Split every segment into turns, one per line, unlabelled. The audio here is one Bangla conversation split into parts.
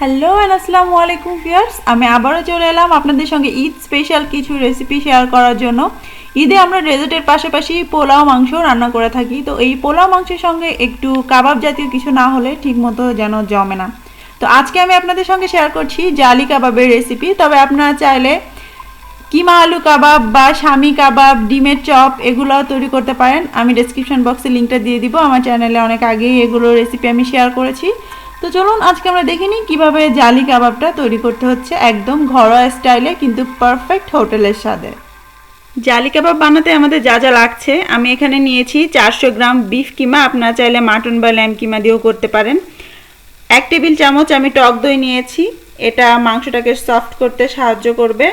হ্যালো অ্যান্ড আসসালামু আলাইকুম ভিউয়ার্স আমি আবারও চলে এলাম আপনাদের সঙ্গে ঈদ স্পেশাল কিছু রেসিপি শেয়ার করার জন্য। ঈদে আমরা ডেজার্টের পাশাপাশি পোলাও, মাংস রান্না করে থাকি। তো এই পোলাও, মাংসের সঙ্গে একটু কাবাব জাতীয় কিছু না হলে ঠিকমতো যেন জমে না। তো আজকে আমি আপনাদের সঙ্গে শেয়ার করছি জালি কাবাবের রেসিপি তবে আপনারা চাইলে কিমা আলু কাবাব বা স্বামী কাবাব, ডিমের চপ এগুলো তৈরি করতে পারেন। আমি ডেসক্রিপশন বক্সে লিঙ্কটা দিয়ে দিব। আমার চ্যানেলে অনেক আগেই এগুলো রেসিপি আমি শেয়ার করেছি। তো চলুন আজকে আমরা দেখে নিই কীভাবে জালি কাবাবটা তৈরি করতে হচ্ছে একদম ঘরোয়া স্টাইলে কিন্তু পারফেক্ট হোটেলের স্বাদে। জালি কাবাব বানাতে আমাদের যা যা লাগছে, আমি এখানে নিয়েছি চারশো গ্রাম বিফ কিমা, আপনারা চাইলে মাটন বা ল্যাম কিমা দিয়েও করতে পারেন। এক টেবিল চামচ আমি টক দই নিয়েছি, এটা মাংসটাকে সফট করতে সাহায্য করবে।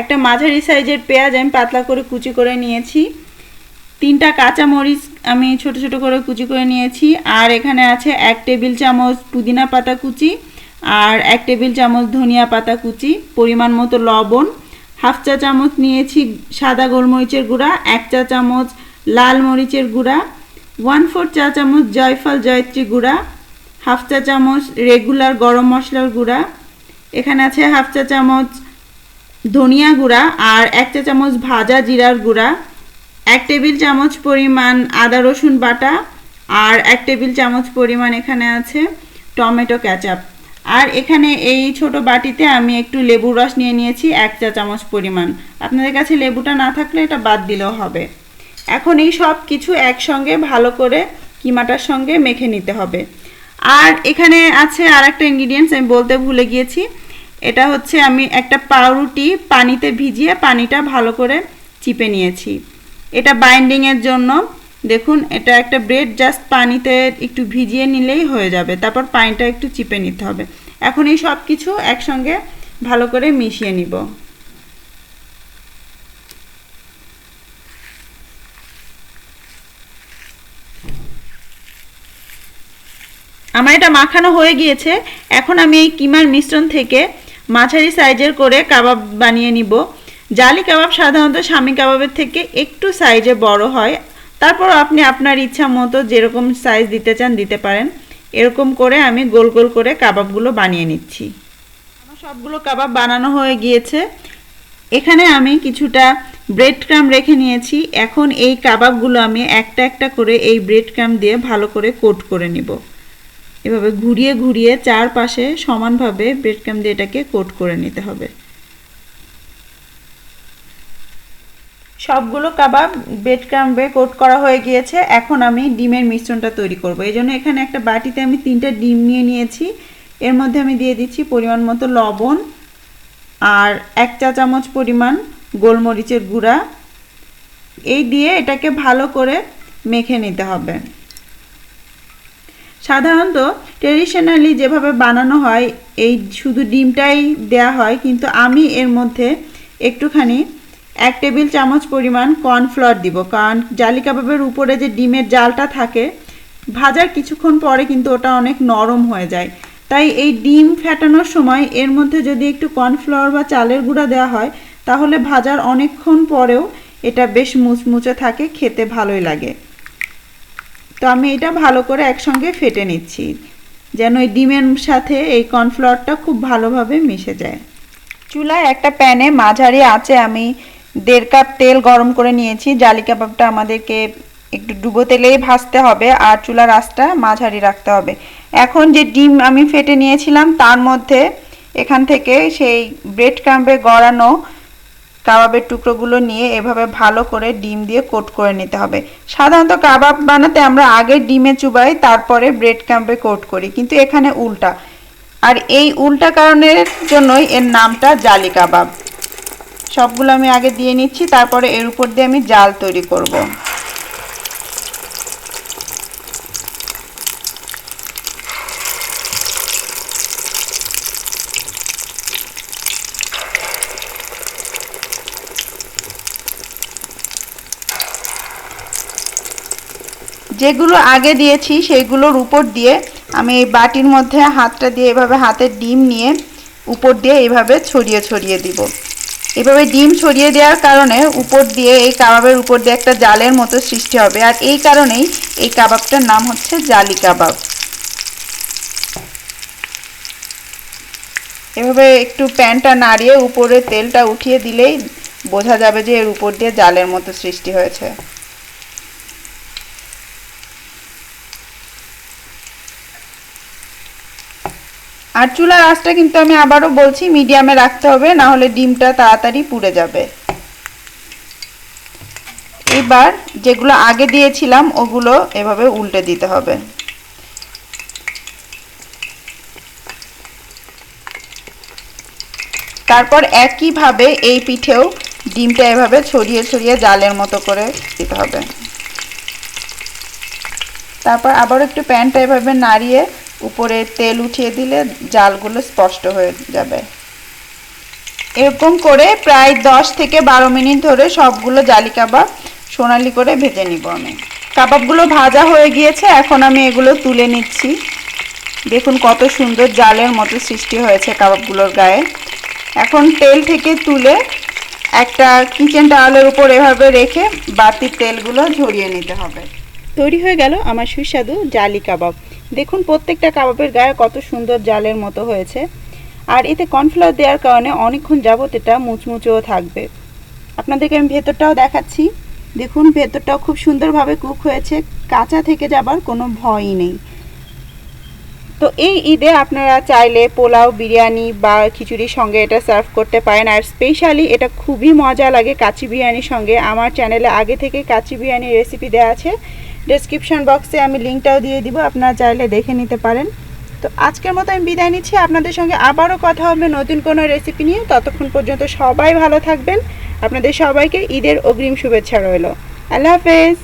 একটা মাঝারি সাইজের পেঁয়াজ আমি পাতলা করে কুচি করে নিয়েছি, তিনটা কাঁচা মরিচ আমি ছোট ছোট করে কুচি করে নিয়েছি। আর এখানে আছে এক টেবিল চামচ পুদিনা পাতা কুচি আর এক টেবিল চামচ ধনিয়া পাতা কুচি, পরিমাণ মতো লবণ, হাফ চা চামচ নিয়েছি সাদা গোলমরিচের গুঁড়া, এক চা চামচ লাল মরিচের গুঁড়া ওয়ান ফোর চা চামচ জয়ফল জয়ত্রী গুঁড়া, হাফ চা চামচ রেগুলার গরম মশলার গুঁড়া, এখানে আছে হাফ চা চামচ ধনিয়া গুঁড়া আর এক চা চামচ ভাজা জিরার গুঁড়া। এক টেবিল চামচ পরিমাণ আদা, রসুন বাটা আর এক টেবিল চামচ পরিমাণ এখানে আছে টমেটো ক্যাচাপ আর এখানে এই ছোট বাটিতে আমি একটু লেবুর রস নিয়ে নিয়েছি, এক চা চামচ পরিমাণ। আপনাদের কাছে লেবুটা না থাকলে এটা বাদ দিলেও হবে। এখন এই সব কিছু একসঙ্গে ভালো করে কিমাটার সঙ্গে মেখে নিতে হবে। আর এখানে আছে আর একটা ইনগ্রিডিয়েন্টস আমি বলতে ভুলে গিয়েছি। এটা হচ্ছে আমি একটা পাউরুটি পানিতে ভিজিয়ে পানিটা ভালো করে চিপে নিয়েছি। এটা বাইন্ডিংয়ের জন্য। দেখুন, এটা একটা ব্রেড জাস্ট পানিতে একটু ভিজিয়ে নিলেই হয়ে যাবে। তারপর পানিটা একটু চিপে নিতে হবে। এখন এই সব কিছু একসঙ্গে ভালো করে মিশিয়ে নিব। আমার এটা মাখানো হয়ে গিয়েছে। এখন আমি এই কিমার মিশ্রণ থেকে মাঝারি সাইজের করে কাবাব বানিয়ে নিব। জালি কাবাব সাধারণত স্বামী কাবাবের থেকে একটু সাইজে বড় হয়। তারপর আপনি আপনার ইচ্ছা মতো যেরকম সাইজ দিতে চান দিতে পারেন। এরকম করে আমি গোল গোল করে কাবাবগুলো বানিয়ে নিচ্ছি। আমার সবগুলো কাবাব বানানো হয়ে গিয়েছে। এখানে আমি কিছুটা ব্রেড ক্রাম রেখে নিয়েছি। এখন এই কাবাবগুলো আমি একটা একটা করে এই ব্রেড ক্রাম দিয়ে ভালো করে কোট করে নিব। এভাবে ঘুরিয়ে ঘুরিয়ে চারপাশে সমানভাবে ব্রেড ক্রাম দিয়ে এটাকে কোট করে নিতে হবে। সবগুলো কাবাব ব্রেড ক্রাম্বে কোট করা হয়ে গিয়েছে। এখন আমি ডিমের মিশ্রণটা তৈরি করব। এই জন্য এখানে একটা বাটিতে আমি তিনটা ডিম নিয়ে নিয়েছি। এর মধ্যে আমি দিয়ে দিচ্ছি পরিমাণ মতো লবণ আর এক চা চামচ পরিমাণ গোলমরিচের গুঁড়া। এই দিয়ে এটাকে ভালো করে মেখে নিতে হবে। সাধারণত ট্রেডিশনালি যেভাবে বানানো হয়, এই শুধু ডিমটাই দেয়া হয়, কিন্তু আমি এর মধ্যে একটুখানি এক টেবিল চামচ পরিমাণ কর্নফ্লাওয়ার দিব, কারণ জালি কাবাবের উপরে যে ডিমের জালটা থাকে, ভাজার কিছুক্ষণ পরে কিন্তু ওটা অনেক নরম হয়ে যায়। তাই এই ডিম ফেটানোর সময় এর মধ্যে যদি একটু কর্নফ্লাওয়ার বা চালের গুঁড়া দেওয়া হয়, তাহলে ভাজার অনেকক্ষণ পরেও এটা বেশ মুচমুচে থাকে, খেতে ভালোই লাগে। তো আমি এটা ভালো করে একসঙ্গে ফেটে নিচ্ছি, যেন এই ডিমের সাথে এই কর্নফ্লাওয়ারটা খুব ভালোভাবে মিশে যায়। চুলায় একটা প্যানে মাঝারি আঁচে আমি দেড় কাপ তেল গরম করে নিয়েছি। জালি কাবাবটা আমাদেরকে একটু ডুবো তেলেই ভাজতে হবে আর চুলার আঁচটা মাঝারি রাখতে হবে। এখন যে ডিম আমি ফেটে নিয়েছিলাম, তার মধ্যে এখান থেকে সেই ব্রেড ক্রাম্বে গড়ানো কাবাবের টুকরোগুলো নিয়ে এভাবে ভালো করে ডিম দিয়ে কোট করে নিতে হবে। সাধারণত কাবাব বানাতে আমরা আগে ডিমে চুবাই, তারপরে ব্রেড ক্রাম্বে কোট করি, কিন্তু এখানে উল্টা। আর এই উল্টা কারণের জন্যই এর নামটা জালি কাবাব। সবগুলো আমি আগে দিয়ে নিচ্ছি, তারপরে এর উপর দিয়ে আমি জাল তৈরি করব। যেগুলো আগে দিয়েছি, সেইগুলোর উপর দিয়ে আমি এই বাটির মধ্যে হাতটা দিয়ে এভাবে হাতের ডিম নিয়ে উপর দিয়ে এইভাবে ছড়িয়ে ছড়িয়ে দিব। এভাবে ডিম ছড়িয়ে দেওয়ার কারণে উপর দিয়ে, এই কাবাবের উপর দিয়ে একটা জালের মতো সৃষ্টি হবে। আর এই কারণেই এই কাবাবটার নাম হচ্ছে জালি কাবাব।
এভাবে একটু প্যানটা নাড়িয়ে উপরে তেলটা উঠিয়ে দিলেই বোঝা যাবে যে এর উপর দিয়ে জালের মতো সৃষ্টি হয়েছে। আর চুলার আঁচটা কিন্তু আমি আবারও বলছি, মিডিয়ামে রাখতে হবে, না হলে ডিমটা তাড়াতাড়ি পুড়ে যাবে। এবার যেগুলো আগে দিয়েছিলাম, ওগুলো এভাবে উল্টে দিতে হবে। তারপর একইভাবে এই পিঠেও ডিমটা এভাবে ছড়িয়ে ছড়িয়ে জালের মতো করে দিতে হবে। তারপর আবার একটু প্যানটা এভাবে নাড়িয়ে উপরে তেল উঠিয়ে দিলে জালগুলো স্পষ্ট হয়ে যাবে। এরকম করে প্রায় দশ থেকে বারো মিনিট ধরে সবগুলো জালি কাবাব সোনালি করে ভেজে নিব আমি। কাবাবগুলো ভাজা হয়ে গিয়েছে, এখন আমি এগুলো তুলে নিচ্ছি। দেখুন কত সুন্দর জালের মতো সৃষ্টি হয়েছে কাবাবগুলোর গায়ে। এখন তেল থেকে তুলে একটা কিচেন টাওয়ালের উপর এভাবে রেখে বাতির তেলগুলো ঝরিয়ে নিতে হবে।
তৈরি হয়ে গেল আমার সুস্বাদু জালি কাবাব। দেখুন প্রত্যেকটা কাবাবের গায়ে কত সুন্দর জালের মতো হয়েছে। আর এতে কর্নফ্লাওয়ার দেওয়ার কারণে অনেকক্ষণ যাবত এটা মুচমুচেও থাকবে। আপনাদেরকে আমি ভেতরটাও দেখাচ্ছি। দেখুন, ভেতরটাও খুব সুন্দরভাবে কুক হয়েছে। কাঁচা থেকে যাবার কোনো ভয়ই নেই। তো এই ঈদে আপনারা চাইলে পোলাও, বিরিয়ানি বা খিচুড়ির সঙ্গে এটা সার্ভ করতে পারেন। আর স্পেশালি এটা খুবই মজা লাগে কাচি বিরিয়ানির সঙ্গে। আমার চ্যানেলে আগে থেকে কাচি বিরিয়ানির রেসিপি দেওয়া আছে। ডেসক্রিপশন বক্সে আমি লিঙ্কটাও দিয়ে দিব, আপনারা চাইলে দেখে নিতে পারেন। তো আজকের মতো আমি বিদায় নিচ্ছি, আপনাদের সঙ্গে আবারও কথা হবে নতুন কোনো রেসিপি নিয়ে। ততক্ষণ পর্যন্ত সবাই ভালো থাকবেন। আপনাদের সবাইকে ঈদের অগ্রিম শুভেচ্ছা রইল। আল্লাহ হাফেজ।